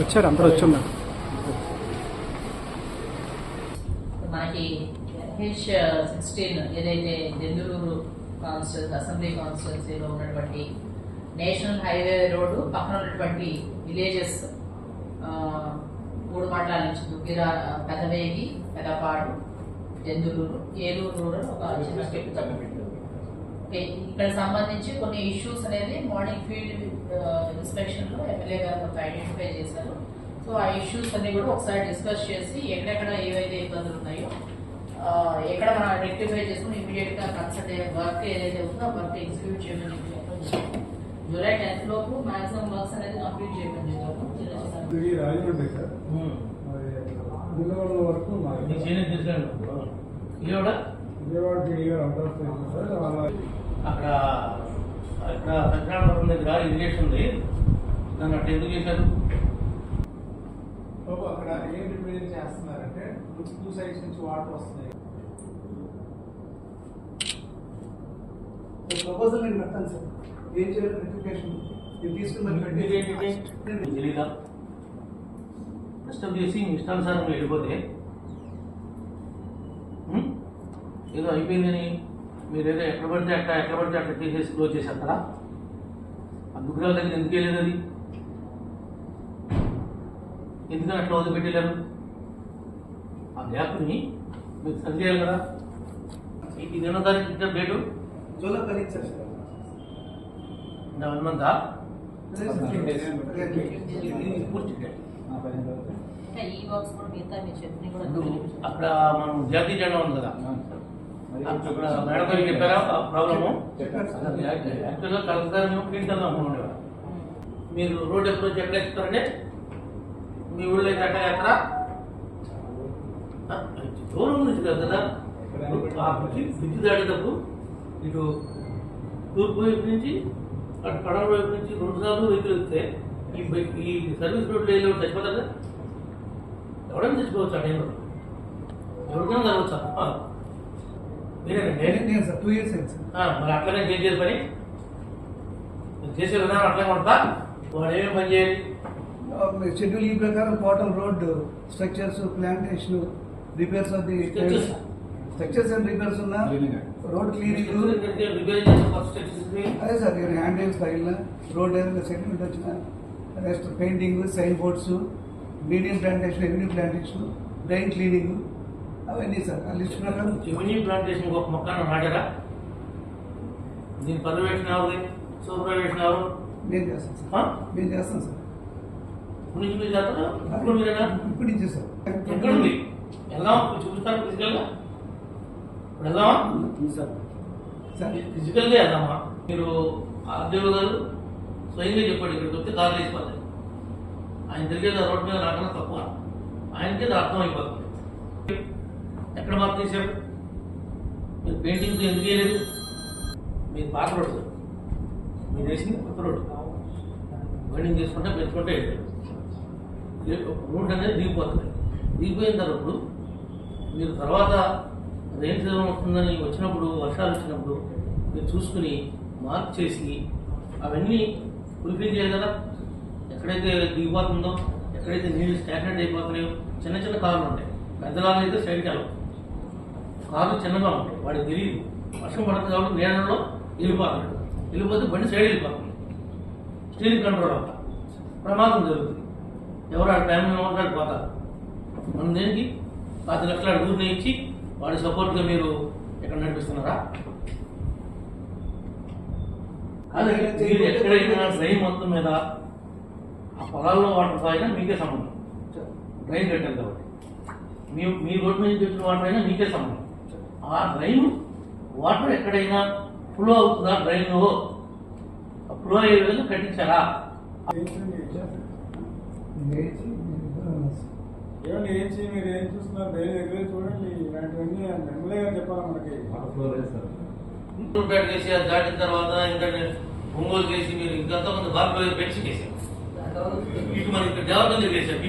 వచ్చారు అందరూ వచ్చి ఉన్నారు. మనకి హెచ్ సిక్స్టీన్ ఏదైతే దెందులూరు కాన్స్టిట్యూన్స్ అసెంబ్లీ కాన్స్టిట్యున్సీలో ఉన్నటువంటి నేషనల్ హైవే రోడ్డు పక్కన ఉన్నటువంటి విలేజెస్ మూడు మండలాల నుంచి దుగ్గిర పెదవేగి పెదపాడు దెందులూరు ఏలూరు రూరల్ ఒక చిన్న స్టెప్ ఓకే ఇక్కడ సంబంధించి కొన్ని ఇష్యూస్ అనేది మార్నింగ్ ఫీల్డ్ ఇన్స్పెక్షన్లో ఎమ్మెల్యే గారు ఐడెంటిఫై చేశారు. సో ఆ ఇష్యూస్ అన్ని కూడా ఒకసారి డిస్కస్ చేసి ఎక్కడెక్కడ ఏవైతే ఇబ్బందులు ఉన్నాయో ఎక్కడ మనం రెక్టిఫై చేసుకుని ఇమీడియట్గా కన్సల్ట్ అయ్యే వర్క్ ఏదైతే ఉందో ఆ వర్క్ ఎగ్జిక్యూట్ చేయమని చెప్పి. జూలై టెన్త్ లోపు మాక్సిమం వర్క్స్ అనేది కంప్లీట్ చేయమని చెప్పాము రాజమండ్రి సార్. వరకు అక్కడ అక్కడ సత్యనారాయణ దగ్గర ఇరిగేషన్ ఉంది. దాన్ని అట్లా ఎందుకు చేశారు? బాబు అక్కడ ఏం రిప్రజెంట్ చేస్తున్నారంటే టూ సైడ్స్ నుంచి వాటర్ వస్తున్నాయి. ప్రపోజల్ నేను పెడతాను సార్. ఏం చేయాలి నోటిఫికేషన్ నేను తీసుకుని మరి పెట్టి తెలీదా డిస్టర్బ్ చేసి మీ ఇష్టానుసారం వెళ్ళిపోతే ఏదో అయిపోయిందని మీరు ఏదో ఎక్కడ పడితే అట్లా ఎక్కడ పడితే అట్లా చేసేసి క్లోజ్ చేసేస్తారా? ఆ దుగ్గురాల దగ్గర ఎందుకు వెళ్ళేది అది? ఎందుకని అట్లా వదిలిపెట్టలేరు ఆ గ్యాప్ని మీరు సరి చేయాలి కదా? ఈ- ఇది ఎన్నో తారీఖు ఇచ్చారు డేటు? జూలై పదిహేను సార్. వన్ మంతా? పూర్తి ఇంకా అక్కడ మనం జాతీయ జెండా ఉంది కదా? అక్కడ మేడం గారికి చెప్పారా? ప్రాబ్లము. యాక్చువల్గా మీరు రోడ్ అప్రోచ్ ఎక్కడ ఎక్కుతారంటే మీ ఊళ్ళో ఎక్కడ? ఎక్కడా దూరం నుంచి కాదు కదా. ఆ బ్రిడ్జి బ్రిడ్జి దాటేటప్పుడు ఇటు తూర్పు వైపు నుంచి అటు పడవ వైపు నుంచి రెండు సార్లు వెహికల్ వస్తే ఈ ఈ సర్వీస్ రోడ్లో వెళ్ళి చచ్చిపోతారు కదా. ఎవరైనా చచ్చిపోవచ్చు ఆ టైంలో. ఎవరికైనా జరగచ్చు నేను- సార్ టూ ఇయర్స్ అయింది సార్. మరి అట్లనే చేసేది పని? చేసే విధానం అట్లనే ఉంటా వాడు ఏమేమి పని చేయాలి? షెడ్యూల్ ఈ ప్రకారం కోటం road structures plantation repairs of the. Structures and repairs ఉన్నా రోడ్ క్లీనింగ్ రిపేర్ చేసే ఫస్ట్ వచ్చేసి అదే సార్ నేను హ్యాండ్ రైల్స్ తగిలిన రోడ్ ఏదైనా సెటిల్మెంట్ వచ్చిన next painting sign boards medium plantation avenue plantation drain cleaning అవన్నీ సార్ లిస్ట్ ప్రకారం రెవెన్యూ ప్లాంటేషన్ ఒక మొక్కను నాటారా? దీని పర్యవేక్షణ ఎవరిది సూపర్వేషన్ ఎవరు? నేను చేస్తాను సార్? నేను చేస్తాను సార్. ఇప్పుడు మీరు చేస్తారా? ఇప్పుడు మీరేనా? ఇప్పుడు నుంచి సార్. ఎక్కడ ఉంది వెళ్దాం చూపిస్తాను ఫిజికల్గా? ఇప్పుడు వెళ్దామా? సార్. ఫిజికల్గా వెళ్దామా? మీరు ఆర్డీఓ గారు స్వయంగా చెప్పాడు ఇక్కడికి వస్తే కార్లు వేసిపోతాయి ఆయన తిరిగేది ఆ రోడ్డు మీద నాకన్నా తక్కువ. ఆయనకి అర్థం అయిపోతుంది ఎక్కడ మార్పు చేశారు? మీరు పెయింటింగ్ ఎందుకు చేయలేదు మీరు పాత రోడ్డు మీరు వేసింది కొత్త రోడ్డు. బైండింగ్ చేసుకుంటే పెంచుకుంటే రోడ్డు రోడ్ అనేది దిగిపోతుంది. దిగిపోయిన తర్వాత మీరు తర్వాత రెయిన్ సీజన్ వస్తుందని వచ్చినప్పుడు వర్షాలు వచ్చినప్పుడు మీరు చూసుకుని మార్క్ చేసి అవన్నీ ఫుల్ఫిల్ చేయాలి కదా. ఎక్కడైతే దిగిపోతుందో ఎక్కడైతే నీళ్ళు స్టాగ్నెట్ అయిపోతున్నాయో చిన్న చిన్న కార్లు ఉంటాయి. పెద్ద అయితే సైడ్కి వెళ్ళవు. కార్లు చిన్నగా ఉంటాయి వాడికి తెలియదు. వర్షం పడుతుంది కాబట్టి నేలలో వెళ్ళిపోతాడు. వెళ్ళిపోతే బండి సైడ్ వెళ్ళిపోతుంది. స్టీరింగ్ కంట్రోల్ అవుతా ప్రమాదం జరుగుతుంది. ఎవరు ఆ టైంలో ఉంటాడు పోతారు. మనం దేనికి? పది లక్షల అడుగుని ఇచ్చి వాడి సపోర్ట్గా మీరు ఇక్కడ నడిపిస్తున్నారా? అదే మీరు ఎక్కడైనా డ్రైన్ మొత్తం మీద ఆ పొలాల్లో వాటర్ తాగినా మీకే సంబంధం. డ్రైన్ కట్టారు కాబట్టి. మీ మీ రోడ్డు నుంచి చెప్పిన వాటర్ అయినా మీకే సంబంధం. ఆ డ్రైన్ వాటర్ ఎక్కడైనా ఫ్లో అవుతుందా డ్రైన్లో ఫ్లో అయ్యే విధంగా కట్టించారా? ఏమండి ఏం చేయి మీరు ఏం చూస్తున్నారు? వేరే దగ్గర చూడండి. ఇలాంటివన్నీ ఎమ్మెల్యే గారు చెప్పాలా మనకి? పేట చేసి అది దాటిన తర్వాత ఇంకా ఒంగోలు చేసి మీరు ఇంకంతా కొంత బాగా పెంచి చేశారు ఇటు మనకి ఇక్కడ దేవతలు చేశారు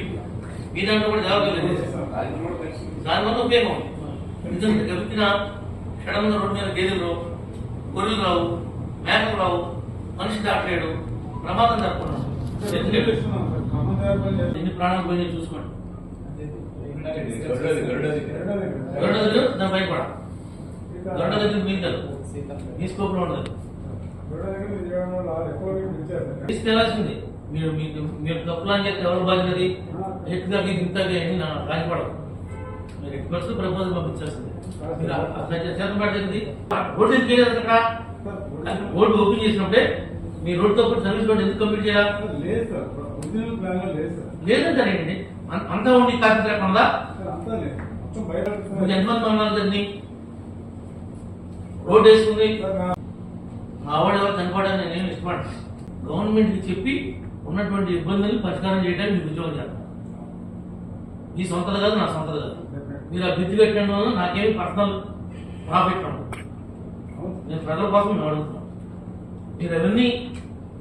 మీ దాంట్లో కూడా దేవతలు చేశారు దానివల్ల ఉపయోగం ఉంది. ఎందుకంటే గెలిచిన క్షణంలో రోడ్డు మీద గేదెలు రావు గొర్రెలు రావు మేకలు రావు మనిషి దాటలేడు ప్రమాదం జరగకుండా చేస్తాం. ఎన్ని ప్రాణాలు పోయినాయి చూసుకోండి. గరుడ దగ్గర దాని భయపడ గరుడ దగ్గర కాదు. మీ స్కోప్లో ఉండదు రెండో ఎక్కువ. తీసుకెళ్ళాల్సింది. మీరు మీకు మీరు తప్పులని చెప్తే ఎవరు బాధ్యతది ఎట్టుగా మీకు ఇంత అని నా రాజపడదు మీరు పరిస్థితులు ప్రపోజల్ పంపించాల్సింది. మీరు రోడ్డు ఎందుకు వేయలేదు అక్కడ? రోడ్డు ఓపెన్ చేసినప్పుడే మీ రోడ్డు తో సర్వీస్ రోడ్ ఎందుకు కంప్లీట్ చేయాలి? లేదు సార్ ఒరిజినల్ ప్లాన్లో లేదు సార్. లేదంటారేంటి అం- అంతా ఉండి కాపీ లేకుండా ఎంతమంది ఉన్నారు దాన్ని రోడ్డు వేసుకుంది. సార్ నా- మా వాడు ఎవరు చనిపోవడానికి నేను ఇష్టపడను. గవర్నమెంట్కి చెప్పి ఉన్నటువంటి ఇబ్బందులు పరిష్కారం చేయడానికి మీకు ఉద్యోగం చేస్తాను మీ సొంతది కాదు నా సొంతది కాదు. మీరు ఆ బిద్దు పెట్టడం వల్ల నాకేమి పర్సనల్ ప్రాఫిట్ ఉండదు. నేను ప్రజల కోసం మేము అడుగుతున్నాను. మీరు అవన్నీ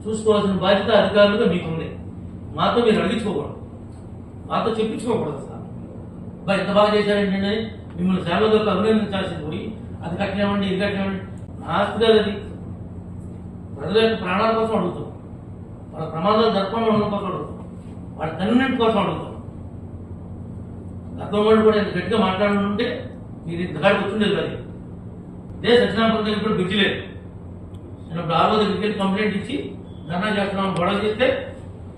చూసుకోవాల్సిన బాధ్యత అధికారులుగా మీకుంది. మాతో మీరు అడిగించుకోకూడదు. మాతో చెప్పించుకోకూడదు సార్. బా ఎంత బాగా చేశారండి అని మిమ్మల్ని సేవలకు అభినందించాల్సింది పోయి అది కట్టినామండి ఇది కట్టినామండి. నా ఆస్తి కాదు అది. ప్రజల యొక్క ప్రాణాల కోసం అడుగుతాం వాళ్ళ ప్రమాదాలు జరగకుండా ఉండడం కోసం అడుగుతాం వాళ్ళ కన్వీనెంట్ కోసం అడుగుతాం వాళ్ళు కూడా ఇంత గట్టిగా మాట్లాడుతుంటే మీరు ఇంతకాడికి వచ్చిండేది అది ఇదే సత్యనారాయణ దగ్గర కూడా బిడ్చి లేదు. నేను ఇప్పుడు ఆరో దగ్గరికి కంప్లైంట్ ఇచ్చి ధర్నా చేస్తున్నాం గొడవ చేస్తే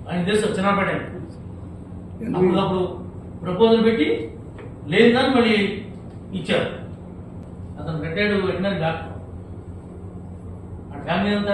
ఆయన ఇదే సత్యనారాయణ అప్పుడు ప్రపోజల్ పెట్టి లేదని మళ్ళీ ఇచ్చారు. అతను రిటైర్డ్ వెటనరీ డాక్టర్ ఆ ఫ్యామిలీ అంతా